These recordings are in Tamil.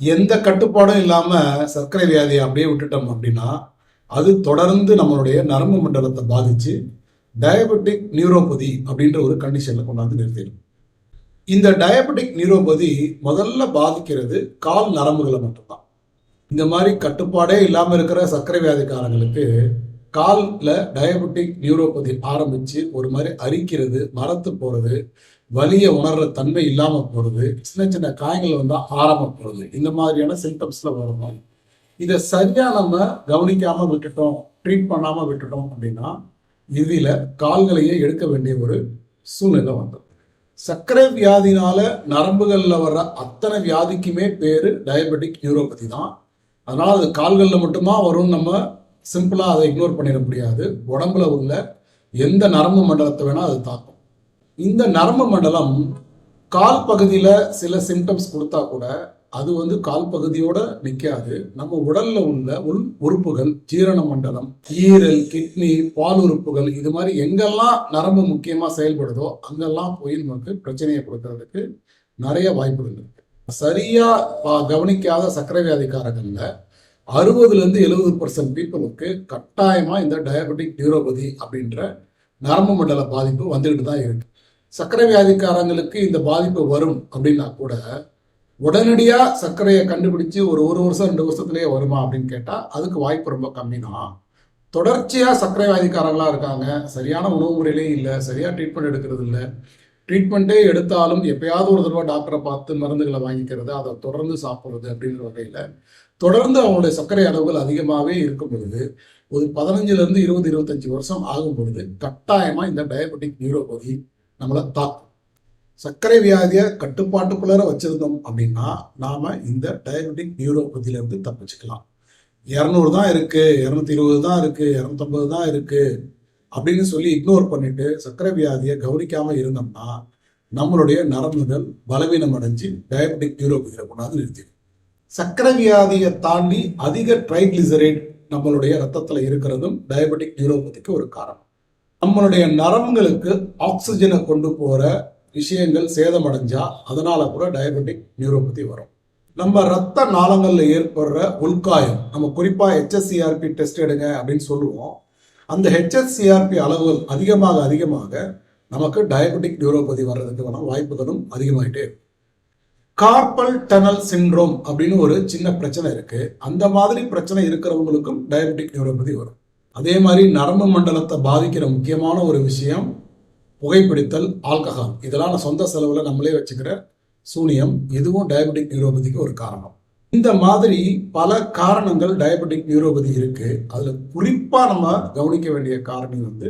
எந்த கட்டுப்பாடும் இல்லாமல் சர்க்கரை வியாதியை அப்படியே விட்டுட்டோம் அப்படின்னா அது தொடர்ந்து நம்மளுடைய நரம்பு மண்டலத்தை பாதித்து டயபெட்டிக் நியூரோபதி அப்படின்ற ஒரு கண்டிஷனில் கொண்டாந்து நிறுத்திடும். இந்த டயபெட்டிக் நியூரோபதி முதல்ல பாதிக்கிறது கால் நரம்புகளை மட்டும்தான். இந்த மாதிரி கட்டுப்பாடே இல்லாமல் இருக்கிற சர்க்கரை வியாதிக்காரங்களுக்கு காலில் டயபெட்டிக் நியூரோபதி ஆரம்பித்து ஒரு மாதிரி அரிக்கிறது மரத்து போகிறது வலியை உணர்கிற தன்மை இல்லாமல் போகிறது சின்ன சின்ன காயங்கள் வந்தால் ஆறாமல் போகிறது இந்த மாதிரியான சிம்டம்ஸில் வரணும். இதை சரியாக நம்ம கவனிக்காமல் விட்டுட்டோம் ட்ரீட் பண்ணாமல் விட்டுட்டோம் அப்படின்னா இதில் கால்களையே எடுக்க வேண்டிய ஒரு சூழ்நிலை வந்தது சர்க்கரை வியாதினால நரம்புகளில் வர்ற அத்தனை வியாதிக்குமே பேர் டயபெட்டிக் நியூரோபதி தான். அதனால் அது கால்களில் மட்டுமா வரும்னு நம்ம சிம்பிளாக அதை இக்னோர் பண்ணிட முடியாது. உடம்புல உள்ள எந்த நரம்பு மண்டலத்தை வேணால் அது தாக்கும். இந்த நரம்பு மண்டலம் கால் பகுதியில் சில சிம்டம்ஸ் கொடுத்தா கூட அது வந்து கால் பகுதியோட நிற்காது நம்ம உடல்ல உள்ள உள் உறுப்புகள் ஜீரண மண்டலம் ஈரல் கிட்னி பால் உறுப்புகள் இது மாதிரி எங்கெல்லாம் நரம்பு முக்கியமாக செயல்படுதோ அங்கெல்லாம் போய் நமக்கு பிரச்சனையை கொடுக்கறதுக்கு நிறைய வாய்ப்புகள் இருக்கு. சரியா பா- கவனிக்காத சர்க்கரை வியாதிக்காரங்கள்ல அறுபதுலேருந்து எழுபது பர்சன்ட் பீப்புளுக்கு கட்டாயமாக இந்த டயபெட்டிக் நியூரோபதி அப்படின்ற நரம்பு மண்டல பாதிப்பு வந்துக்கிட்டு தான் இருக்கு. சர்க்கரை வியாதிக்காரங்களுக்கு இந்த பாதிப்பு வரும் அப்படின்னா கூட உடனடியாக சர்க்கரையை கண்டுபிடிச்சு ஒரு ஒரு வருஷம் ரெண்டு வருஷத்துலேயே வருமா அப்படின்னு கேட்டால் அதுக்கு வாய்ப்பு ரொம்ப கம்மி தான் தொடர்ச்சியாக சர்க்கரை வியாதிக்காரங்களாக இருக்காங்க. சரியான உணவு முறையிலே இல்லை சரியாக ட்ரீட்மெண்ட் எடுக்கிறது இல்லை ட்ரீட்மெண்ட்டே எடுத்தாலும் எப்பயாவது ஒரு தடவை டாக்டரை பார்த்து மருந்துகளை வாங்கிக்கிறது அதை தொடர்ந்து சாப்பிட்றது அப்படிங்கிற வகையில் தொடர்ந்து அவங்களுடைய சர்க்கரை அளவுகள் அதிகமாகவே இருக்கும் பொழுது ஒரு பதினஞ்சுலேருந்து இருபது இருபத்தஞ்சி வருஷம் ஆகும் பொழுது கட்டாயமாக இந்த டயபெட்டிக் நியூரோபதி நம்மளை தாக்கும். சர்க்கரை வியாதியை கட்டுப்பாட்டுக்குள்ளார வச்சிருந்தோம் அப்படின்னா நாம் இந்த டயபெட்டிக் நியூரோபதியிலேருந்து தப்பிச்சுக்கலாம். இரநூறு தான் இருக்குது இரநூத்தி இருபது தான் இருக்குது இரநூத்தம்பது தான் இருக்குது அப்படின்னு சொல்லி இக்னோர் பண்ணிட்டு சர்க்கரை வியாதியை கவனிக்காம இருந்தோம்னா நம்மளுடைய நரம்புகள் பலவீனம் அடைஞ்சு டயபெட்டிக் நியூரோபதியில் கொண்டாந்து நிறுத்திடும். சர்க்கரை வியாதியை தாண்டி அதிக ட்ரைக்ளிசரைட் நம்மளுடைய ரத்தத்தில் இருக்கிறதும் டயபெட்டிக் நியூரோபதிக்கு ஒரு காரணம். நம்மளுடைய நரம்புகளுக்கு ஆக்சிஜனை கொண்டு போகிற விஷயங்கள் சேதமடைஞ்சா அதனால கூட டயபெட்டிக் நியூரோபதி வரும். நம்ம ரத்த நாளங்களில் ஏற்படுற உள்காயம் நம்ம குறிப்பாக ஹெச்எஸ்சிஆர்பி டெஸ்ட் எடுங்க அப்படின்னு சொல்லுவோம். அந்த ஹெச்எஸ்சிஆர்பி அளவுகள் அதிகமாக அதிகமாக நமக்கு டயபெட்டிக் நியூரோபதி வர்றதுக்கான வாய்ப்புகளும் அதிகமாகிட்டே இருக்கும் கார்பல் டனல் சிண்ட்ரோம் அப்படின்னு ஒரு சின்ன பிரச்சனை இருக்கு. அந்த மாதிரி பிரச்சனை இருக்கிறவங்களுக்கும் டயபெட்டிக் நியூரோபதி வரும். அதே மாதிரி நரம்பு மண்டலத்தை பாதிக்கிற முக்கியமான ஒரு விஷயம் புகைப்பிடித்தல் ஆல்கஹால் இதெல்லாம் நான் சொந்த செலவில் நம்மளே வச்சுக்கிற சூனியம் இதுவும் டயபெட்டிக் நியூரோபதிக்கு ஒரு காரணம். இந்த மாதிரி பல காரணங்கள் டயபெட்டிக் நியூரோபதி இருக்கு. அதில் குறிப்பாக நம்ம கவனிக்க வேண்டிய காரணம் வந்து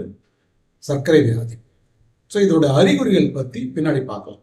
சர்க்கரை வியாதி. ஸோ இதோட அறிகுறிகள் பற்றி பின்னாடி பார்க்கலாம்.